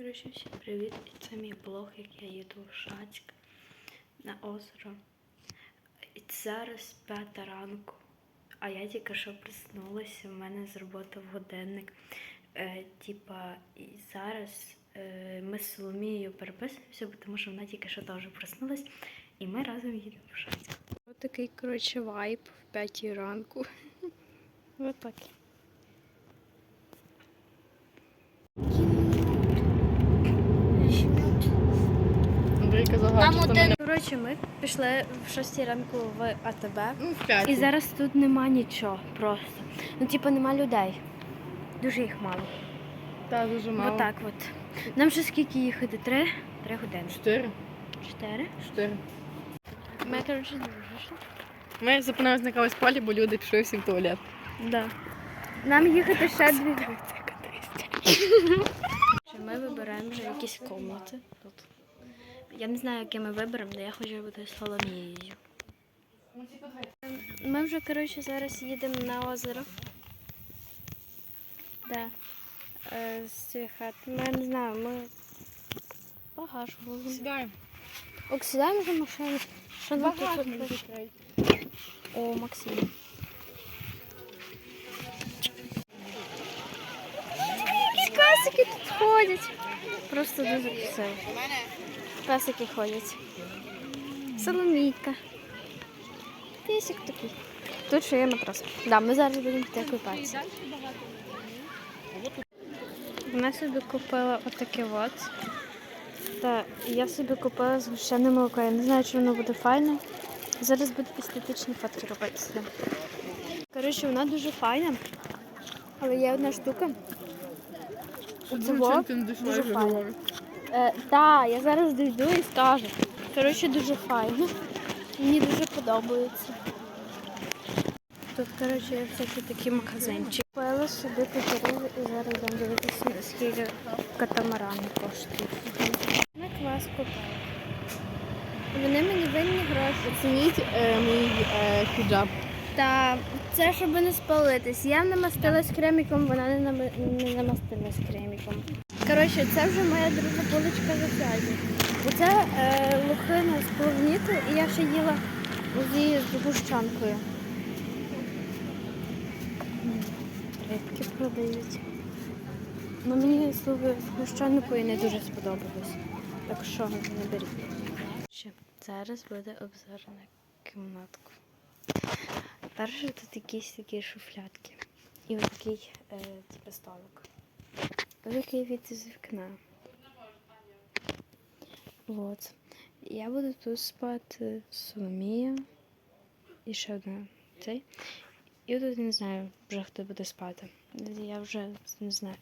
Коротше, всім привіт! І це мій блог, як я їду в Шацьк на озеро. І зараз п'ята ранку, а я тільки що проснулася, в мене зроботав годинник. Е, типа, і зараз е, ми з Соломією переписуємося, тому що вона тільки що теж проснулась, і ми разом їдемо в Шацьк. Ось такий, коротше, вайб в п'ятій ранку. Ось. Андрій казав, Там один. Коротше, ми пішли в 6 ранку в АТБ. Ну, в. І зараз тут нема нічого просто. Ну, типу, нема людей. Дуже їх мало. Та, дуже мало. Отак от. Нам ще скільки їхати? Три? Три години. Чотири. Чотири. Чотири. Ми, коротше, дуже. Ми зупинилися на якомусь полі, бо люди пішли всі в туалет. Да. Нам їхати ще дві години. Ми вибираємо вже якісь комнати тут. Я не знаю, які ми виберемо, але я хочу бути Соломією. Ми вже, коротше, зараз їдемо на озеро. Да. Е, з цієї хати. Ми не знаю, ми багаж возимо. Сідаємо. Ок, сідаємо вже машину. Що нам тут. О, Максим. Якісь песики тут ходять. Просто дуже красиво. Песики ходять. Соломійка. Песик такий. Тут ще є матрас. Да, ми зараз будемо йти купатися. Вона собі купила отаке от. Та я собі купила згущене молоко. Я не знаю, чи воно буде файне. Зараз буду естетичні фотки робити ним. Коротше, вона дуже файна. Але є одна штука. Цього ти дуже говорю. Е, так, я зараз дійду і скажу. Коротше, дуже файно. Мені дуже подобається. Тут, коротше, є всякі такі магазинчики. Купила собі катерину і зараз йдемо дивитися, скільки катамарани коштують. На квас купила. Вони мені винні гроші. Оцініть е, мій е, хіджаб. Та це щоб не спалитись. Я намастилась креміком, вона не, нами- не намастилась креміком. Коротше, це вже моя друга булочка за сьогодні. Оце е, лохина з половніту, і я ще їла зі з гущанкою. Рибки продають. Ну мені слухай, з гущанкою не дуже сподобалось. Так що не беріть. Зараз буде обзор на кімнатку. Перше тут якісь такі шуфлятки. І ось такий е, типу столик. Великий від з вікна. Вот. Я буду тут спати Соломія. І ще одна цей. І тут не знаю вже хто буде спати. Я вже не знаю.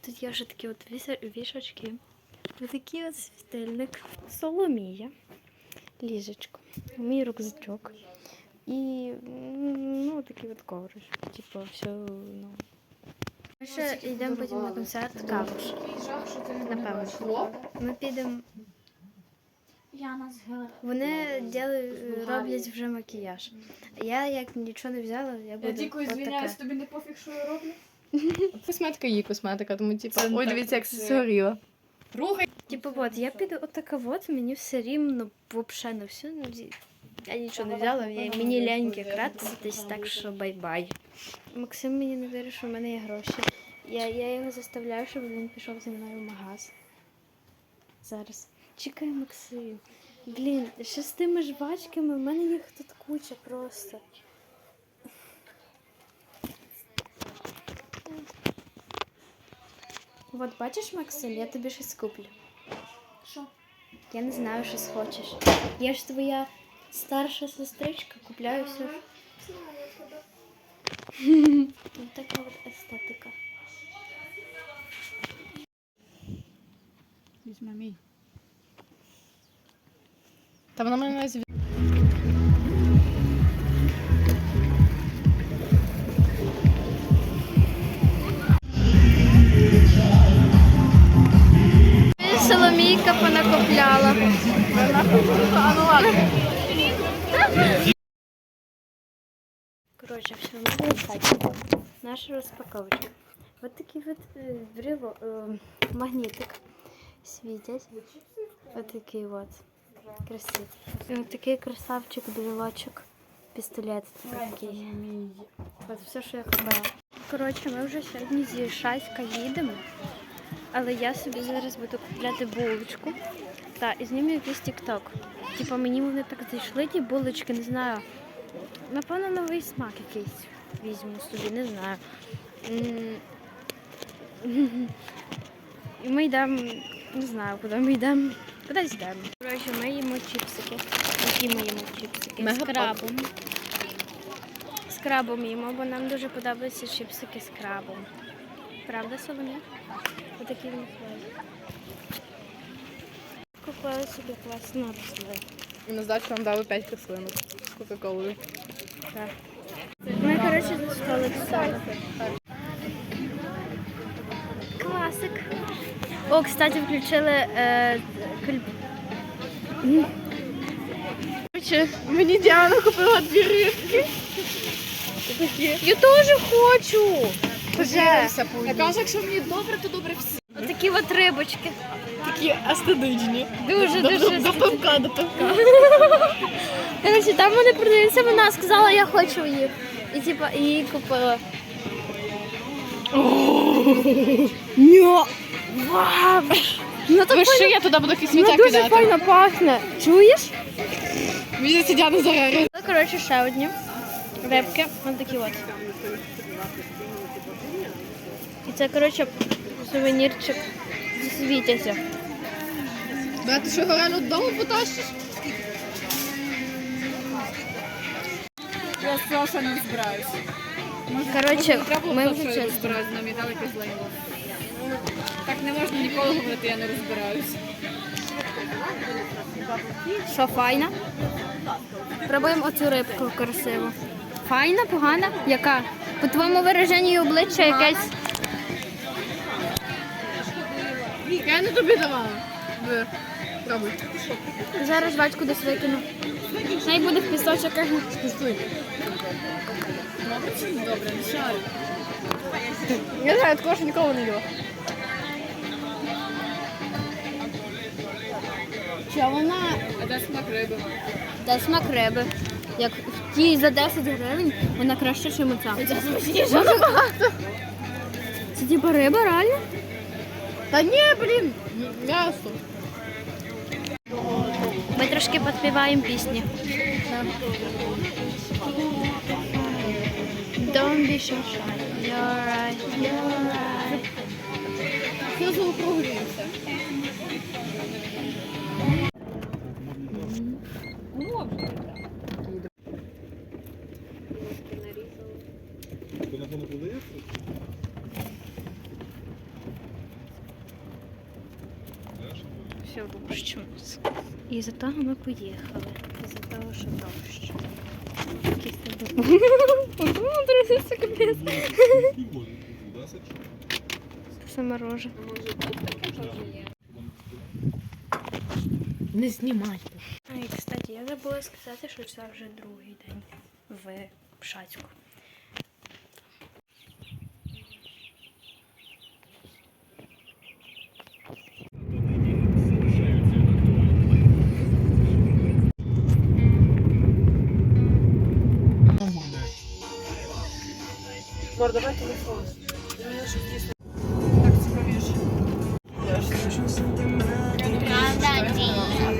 Тут є вже такі от вішачки. Ось такий от світильник. Соломія. Ліжечко. Мій рюкзачок. І ну, такий от ковриш. Типу, все, ну. Ми ще йдемо потім на концерт кавуш. Напевно. Ми підемо. Вони діли- роблять вже макіяж. Я як нічого не взяла, я буду Я дико от звиняюсь, така. тобі не пофіг, що я роблю. Косметика є косметика, тому типу, Це не ой, так, дивіться, як це-. Рухай. Типу, от я піду отака от, мені все рівно взагалі на все. ну, Я нічого не взяла, я, мені ляньки кратитись, так що бай-бай. Максим мені не вірить, що в мене є гроші. Я, я його заставляю, щоб він пішов зі мною в магаз. Зараз. Чекай, Максим. Блін, ще з тими жвачками, в мене їх тут куча просто. От бачиш, Максим, я тобі щось куплю. Що? Я не знаю, що схочеш. Я ж твоя старша сестричка, купляю все. Ось така от естетика. Візьми мій. Та вона мене зві... Соломійка понакопляла. А ну ладно. Коротше, все, в хаті. Наша розпаковочка. Ось такий от е, брело, е, магнітик. світять. Отакий от. Красивий. І от такий красавчик, брелочок, пістолет такий. От все, що я купила. Коротше, ми вже сьогодні зі Шаська їдемо. Але я собі зараз буду купляти булочку. Та, і зніму якийсь тік-ток. Типа мені вони так зайшли, ті булочки, не знаю. Напевно, новий смак якийсь візьму собі, не знаю. І ми йдемо, не знаю, куди ми йдемо. Кудись йдемо. Коротше, ми їмо чіпсики. Які ми їмо чіпсики? З крабом. З крабом їмо, бо нам дуже подобаються чіпсики з крабом. Правда, Соломія? Отакі вони класні. Купили собі класну рослину. І на здачу вам дали 5 кислинок з Кока-Колою. Ми, коротше, застали сало. Класик. О, кстати, включили е. Короче, мені Діана купила дві рибки. Такі. Я теж хочу. Я кажу, якщо мені добре, то добре всі. Отакі от рибочки. Такі астидичні. Дуже, до, дуже до, до пивка, до пивка. Коротше, там вони продаються, вона сказала, я хочу їх. І типа і її купила. Ні. Вау! Ну так Ви що, я туди буду якісь ну, дуже кидати. файно пахне. Чуєш? Мені здається, Діана зараз. Ну, коротше, ще одні рибки. Ось такі от. І це, коротше, сувенірчик зі світязя. Да, ти що, реально додому потащиш? Я сказала, що не збираюся. Коротше, ми вже чесно. розбираюся, нам і дали лейбло. Так не можна ніколи говорити, я не розбираюся. Що, файна? Пробуємо оцю рибку красиву. Файна, погана? Яка? По твоєму вираженню обличчя якесь. Я не тобі давала. Пробуй. Зараз жвачку десь викину. Най буде в пісочок. Куштуй. Добре не шарю. Я не знаю, такого ще ніколи не їла. Чи вона... А де смак риби? Де смак риби. Як в тій за 10 гривень, вона краще, ніж оця. Це. Це типу риба, реально? Та ні, блін, м'ясо. Ми трошки підпіваємо пісні. Don't be shy. You're right, you're right. Все заокруглюється. За того ми поїхали. Із-за того, що дощ. Якийсь там. Капець. Це саме рожа. Не знімай. А, і, кстати, я забула сказати, що це вже другий день в Пшацьку. Мор, давай телефон. Так цікавіше. Я ж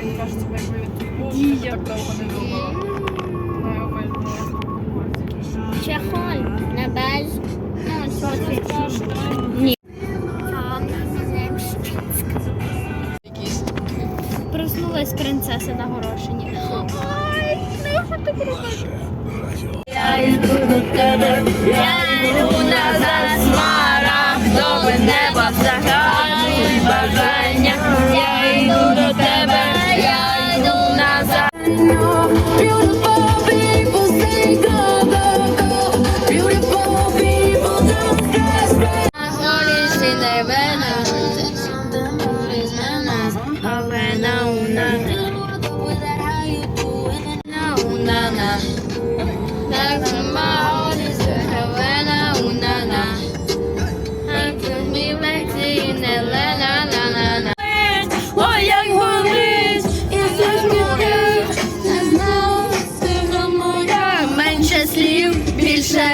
Він каже, типа, якби він так довго не думала. Маю обидва. Чехоль на. Ну, Ні. Проснулась принцеса на горошині. Я йду назад, смарагдове небо, загадуй бажання. Я йду до тебе, я йду назад. Beautiful people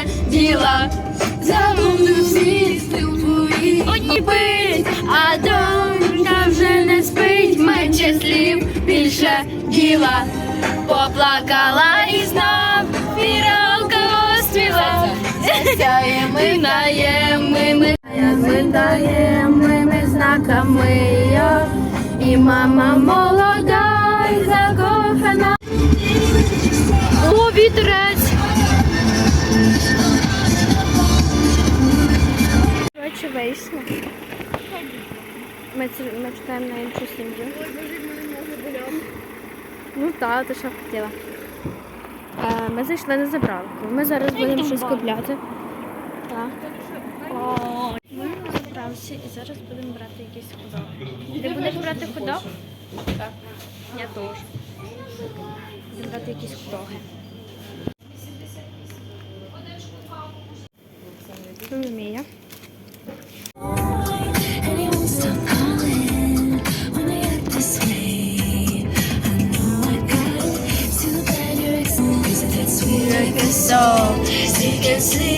мене діла, забуду всі твої одні пить, а донька вже не спить, менше слів, більше діла, поплакала і знов фіралка освіла. Ми даємо, ми, ми, даємо, ми, ми знаками, і мама молода, і закохана. О, вітрець! Коротше. Ми, ми чекаємо на іншу сім'ю. Ну так, ти що хотіла. Е, ми зайшли на заправку. Ми зараз будемо щось купляти. Так. Ми на і зараз будемо брати якийсь ходок. Ти будеш брати ходок? Так. Я теж. Будемо брати якісь ходоги. can see.